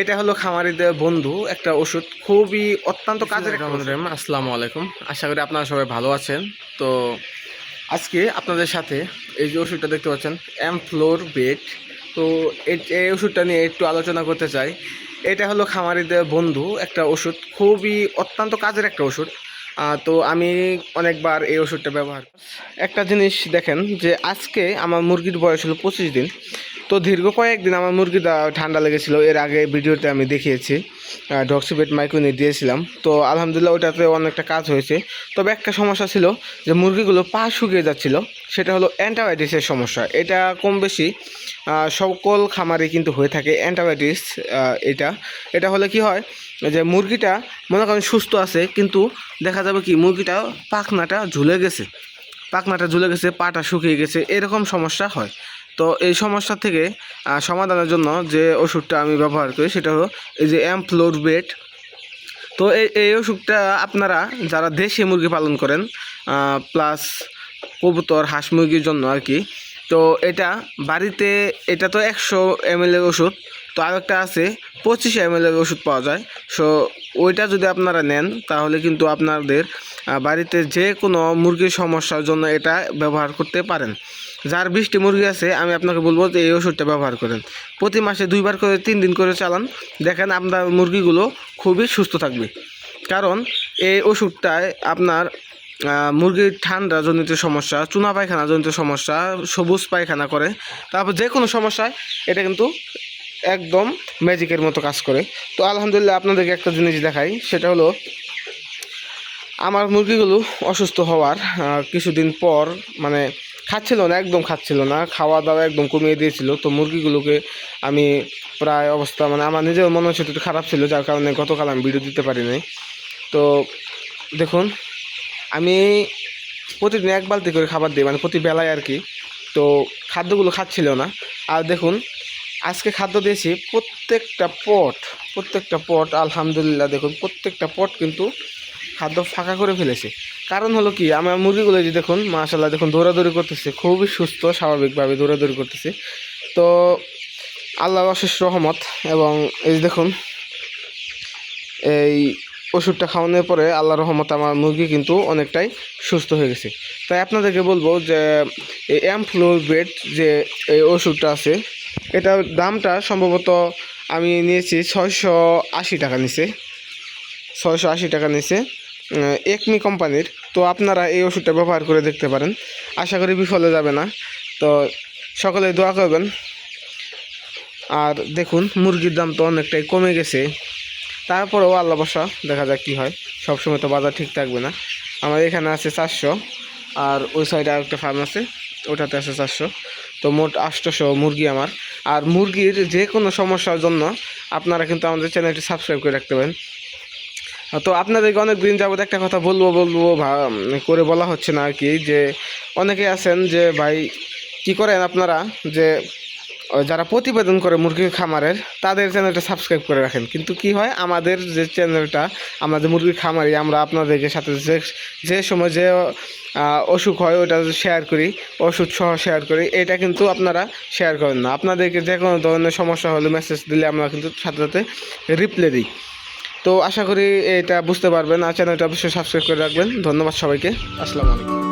এটা হলো খামারিদের বন্ধু একটা ওষুধ খুবই অত্যন্ত কাজের। আসসালামু আলাইকুম। আশা করি আপনারা সবাই ভালো আছেন। তো আজকে আপনাদের সাথে এই যে ওষুধটা দেখতে পাচ্ছেন এম ফ্লোর বেড তো এই ওষুধটা নিয়ে একটু আলোচনা করতে চাই। এটা হলো খামারিদের বন্ধু একটা ওষুধ খুবই অত্যন্ত কাজের একটা ওষুধ। তো আমি অনেকবার এই ওষুধটা ব্যবহার করি। একটা জিনিস দেখেন যে আজকে আমার মুরগির বয়স হলো পঁচিশ দিন। তো দীর্ঘ কয়েকদিন আমার মুরগিটা ঠান্ডা লেগেছিল, এর আগে ভিডিওতে আমি দেখিয়েছি ডক্সিবেট মাইক্রোনি দিয়েছিলাম। তো আলহামদুলিল্লাহ ওটাতে অনেকটা কাজ হয়েছে। তবে একটা সমস্যা ছিল যে মুরগিগুলো পা শুকিয়ে যাচ্ছিল, সেটা হলো অ্যান্টাবায়োটিসের সমস্যা। এটা কম বেশি সকল খামারে কিন্তু হয়ে থাকে অ্যান্টাবায়োটিস এটা। এটা হলে কি হয় যে মুরগিটা মনে করেন সুস্থ আছে, কিন্তু দেখা যাবে কি মুরগিটা পাখনাটা ঝুলে গেছে, পাখনাটা ঝুলে গেছে, পাটা শুকিয়ে গেছে, এরকম সমস্যা হয়। তো এই সমস্যা থেকে সমাধানের জন্য যে ওষুধটা আমি ব্যবহার করি সেটা হলো এই যে অ্যাম্পলোরবেট তো এই এই ওষুধটা আপনারা যারা দেশি মুরগি পালন করেন প্লাস কবুতর, হাঁস মুরগির জন্য আর কি, তো এটা বাড়িতে, এটা তো একশো এম এর ওষুধ, তো আরেকটা আছে পঁচিশ এম এর ওষুধ পাওয়া যায়। সো ওইটা যদি আপনারা নেন, তাহলে কিন্তু আপনাদের বাড়িতে যে কোনো মুরগির সমস্যার জন্য এটা ব্যবহার করতে পারেন। যার বৃষ্টি মুরগি আছে, আমি আপনাকে বলব যে এই ওষুধটা ব্যবহার করেন। প্রতি মাসে দুইবার করে, তিন দিন করে চালান। দেখেন আপনার মুরগিগুলো খুবই সুস্থ থাকবে। কারণ এই ওষুধটায় আপনার মুরগির ঠান্ডা জনিত সমস্যা, চুনা পায়খানা জনিত সমস্যা, সবুজ পায়খানা করে, তারপর যে কোনো সমস্যায় এটা কিন্তু একদম ম্যাজিকের মতো কাজ করে। তো আলহামদুলিল্লাহ আপনাদেরকে একটা জিনিস দেখাই, সেটা হলো আমার মুরগিগুলো অসুস্থ হওয়ার কিছুদিন পর মানে খাচ্ছিল না, একদম খাচ্ছিল না। খাওয়া দাওয়া একদম কমিয়ে দিয়েছিল। তো মুরগিগুলোকে আমি প্রায় অবস্থা মানে আমার নিজের মনে হচ্ছে একটু খারাপ ছিল, যার কারণে গতকাল আমি ভিডিও দিতে পারি পারিনি তো দেখুন, আমি প্রতিদিন এক বালতি করে খাবার দিই মানে প্রতি বেলায় আর কি। তো খাদ্যগুলো খাচ্ছিল না। আর দেখুন, আজকে খাদ্য দিয়েছি প্রত্যেকটা পট প্রত্যেকটা পট, আলহামদুলিল্লাহ দেখুন, প্রত্যেকটা পট কিন্তু খাদ্য ফাঁকা করে ফেলেছে। কারণ হলো কি, আমার মুরগিগুলো যে দেখুন মাশাল্লাহ দেখুন দৌড়াদৌড়ি করতেছে, খুবই সুস্থ, স্বাভাবিকভাবে দৌড়াদৌড়ি করতেছে। তো আল্লাহর অশেষ রহমত এবং এই যে দেখুন, এই ওষুধটা খাওয়ানোর পরে আল্লাহর রহমত আমার মুরগি কিন্তু অনেকটাই সুস্থ হয়ে গেছে। তাই আপনাদেরকে বলব যে, এই অ্যামফ্লোর বেড যে এই ওষুধটা আছে, এটার দামটা সম্ভবত আমি নিয়েছি ছয়শো আশি টাকা নিছে ছয়শো আশি টাকা নিছে একমি কোম্পানির। তো আপনারা এই ওষুধটা ব্যবহার করে দেখতে পারেন। আশা করি বিফলে যাবে না। তো সকলে দোয়া করবেন। আর দেখুন, মুরগির দাম তো অনেকটাই কমে গেছে। তারপরেও আল্লাহ বসা দেখা যাক কী হয়। সবসময় তো বাজার ঠিক থাকবে না। আমার এখানে আছে চারশো। আর ওই সাইডে আর একটা ফার্ম আছে। ওটাতে আছে চারশো। তো মোট আটশোশো মুরগি আমার। আর মুরগির যে কোনো সমস্যার জন্য আপনারা কিন্তু আমাদের চ্যানেলটি সাবস্ক্রাইব করে রাখতে পারেন। তো আপনাদেরকে অনেক দিন যাবত একটা কথা বলব বলব করে বলা হচ্ছে না আর কি যে অনেকে আছেন যে, ভাই, কি করেন আপনারা? যে যারা প্রতিবেদন করে মুরগির খামারের, তাদের চ্যানেলটা সাবস্ক্রাইব করে রাখেন। কিন্তু কি হয়, আমাদের যে চ্যানেলটা আমাদের মুরগির খামারি, আমরা আপনাদেরকে সাথে যে যে সময় যে অসুখ হয় ওটা শেয়ার করি, ওষুধ সহ শেয়ার করি, এটা কিন্তু আপনারা শেয়ার করেন না। আপনাদেরকে যে কোনো ধরনের সমস্যা হলে মেসেজ দিলে আমরা কিন্তু সাথে সাথে রিপ্লাই দিই। তো আশা করি এটা বুঝতে পারবেন আর চ্যানেলটা অবশ্যই সাবস্ক্রাইব করে রাখবেন। ধন্যবাদ সবাইকে। আসসালামু আলাইকুম।